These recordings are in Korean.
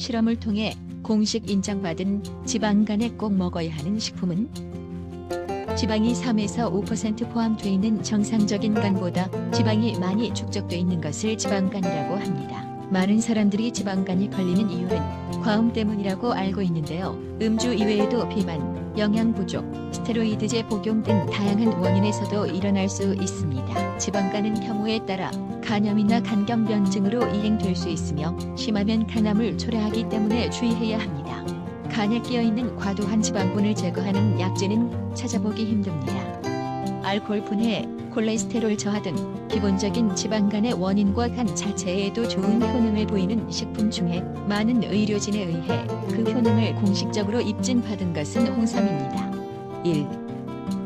실험을 통해 공식 인정받은 지방 간에 꼭 먹어야 하는 식품은 지방이 3에서 5% 포함되어 있는 정상적인 간보다 지방이 많이 축적되어 있는 것을 지방간이라고 합니다. 많은 사람들이 지방간이 걸리는 이유는 과음 때문이라고 알고 있는데요. 음주 이외에도 비만, 영양 부족, 스테로이드제 복용 등 다양한 원인에서도 일어날 수 있습니다. 지방간은 경우에 따라 간염이나 간경변증으로 이행될 수 있으며 심하면 간암을 초래하기 때문에 주의해야 합니다. 간에 끼어있는 과도한 지방분을 제거하는 약재는 찾아보기 힘듭니다. 알코올 분해, 콜레스테롤 저하 등 기본적인 지방간의 원인과 간 자체에도 좋은 효능을 보이는 식품 중에 많은 의료진에 의해 그 효능을 공식적으로 입증받은 것은 홍삼입니다. 1.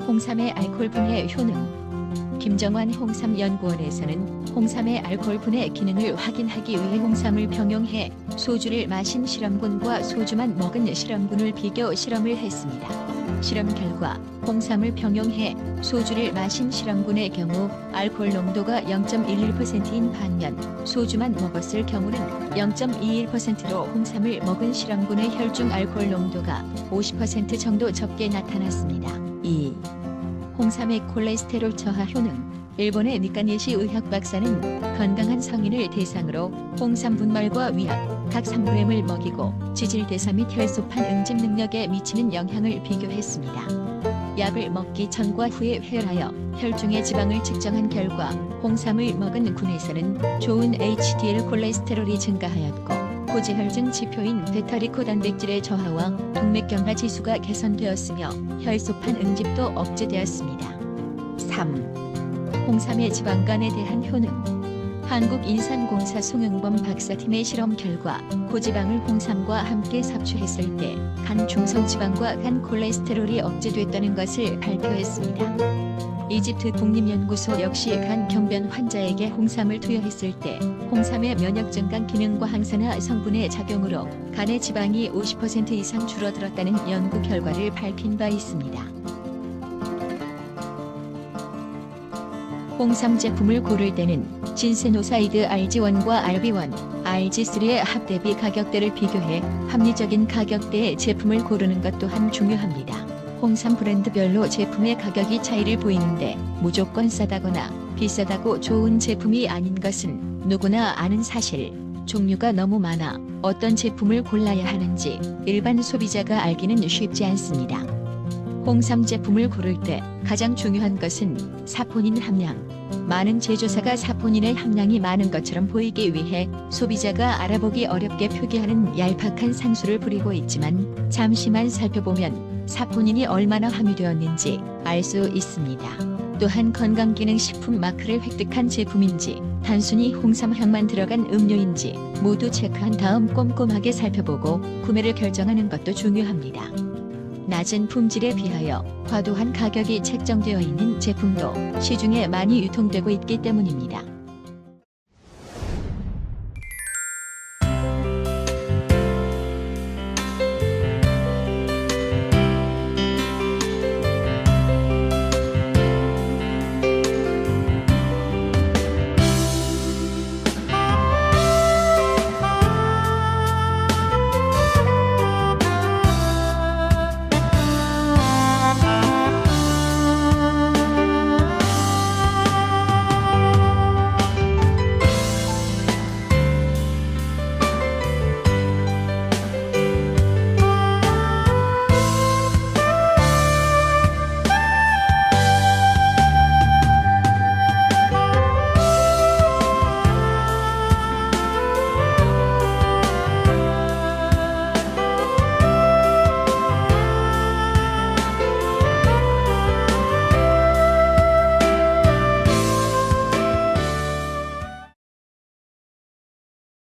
홍삼의 알코올 분해 효능 김정환 홍삼연구원에서는 홍삼의 알코올 분해 기능을 확인하기 위해 홍삼을 병용해 소주를 마신 실험군과 소주만 먹은 실험군을 비교 실험을 했습니다. 실험 결과 홍삼을 병용해 소주를 마신 실험군의 경우 알코올 농도가 0.11%인 반면 소주만 먹었을 경우는 0.21%로 홍삼을 먹은 실험군의 혈중 알코올 농도가 50% 정도 적게 나타났습니다. 2. 홍삼의 콜레스테롤 저하 효능 일본의 니카니시 의학 박사는 건강한 성인을 대상으로 홍삼 분말과 위약 각 3g을 먹이고 지질 대사 및 혈소판 응집 능력에 미치는 영향을 비교했습니다. 약을 먹기 전과 후에 회열하여 혈중의 지방을 측정한 결과 홍삼을 먹은 군에서는 좋은 HDL 콜레스테롤이 증가하였고 고지혈증 지표인 베타리코 단백질의 저하와 동맥경화 지수가 개선되었으며 혈소판 응집도 억제되었습니다. 3. 홍삼의 지방간에 대한 효능 한국인삼공사 송영범 박사팀의 실험 결과 고지방을 홍삼과 함께 섭취했을 때 간 중성 지방과 간 콜레스테롤이 억제됐다는 것을 발표했습니다. 이집트 국립연구소 역시 간 경변 환자에게 홍삼을 투여했을 때 홍삼의 면역 증강 기능과 항산화 성분의 작용으로 간의 지방이 50% 이상 줄어들었다는 연구 결과를 밝힌 바 있습니다. 홍삼 제품을 고를 때는 진세노사이드 RG1과 RB1, RG3의 합대비 가격대를 비교해 합리적인 가격대의 제품을 고르는 것 또한 중요합니다. 홍삼 브랜드별로 제품의 가격이 차이를 보이는데 무조건 싸다거나 비싸다고 좋은 제품이 아닌 것은 누구나 아는 사실. 종류가 너무 많아 어떤 제품을 골라야 하는지 일반 소비자가 알기는 쉽지 않습니다. 홍삼 제품을 고를 때 가장 중요한 것은 사포닌 함량. 많은 제조사가 사포닌의 함량이 많은 것처럼 보이기 위해 소비자가 알아보기 어렵게 표기하는 얄팍한 상수를 부리고 있지만 잠시만 살펴보면 사포닌이 얼마나 함유되었는지 알 수 있습니다. 또한 건강기능식품 마크를 획득한 제품인지 단순히 홍삼 향만 들어간 음료인지 모두 체크한 다음 꼼꼼하게 살펴보고 구매를 결정하는 것도 중요합니다. 낮은 품질에 비하여 과도한 가격이 책정되어 있는 제품도 시중에 많이 유통되고 있기 때문입니다.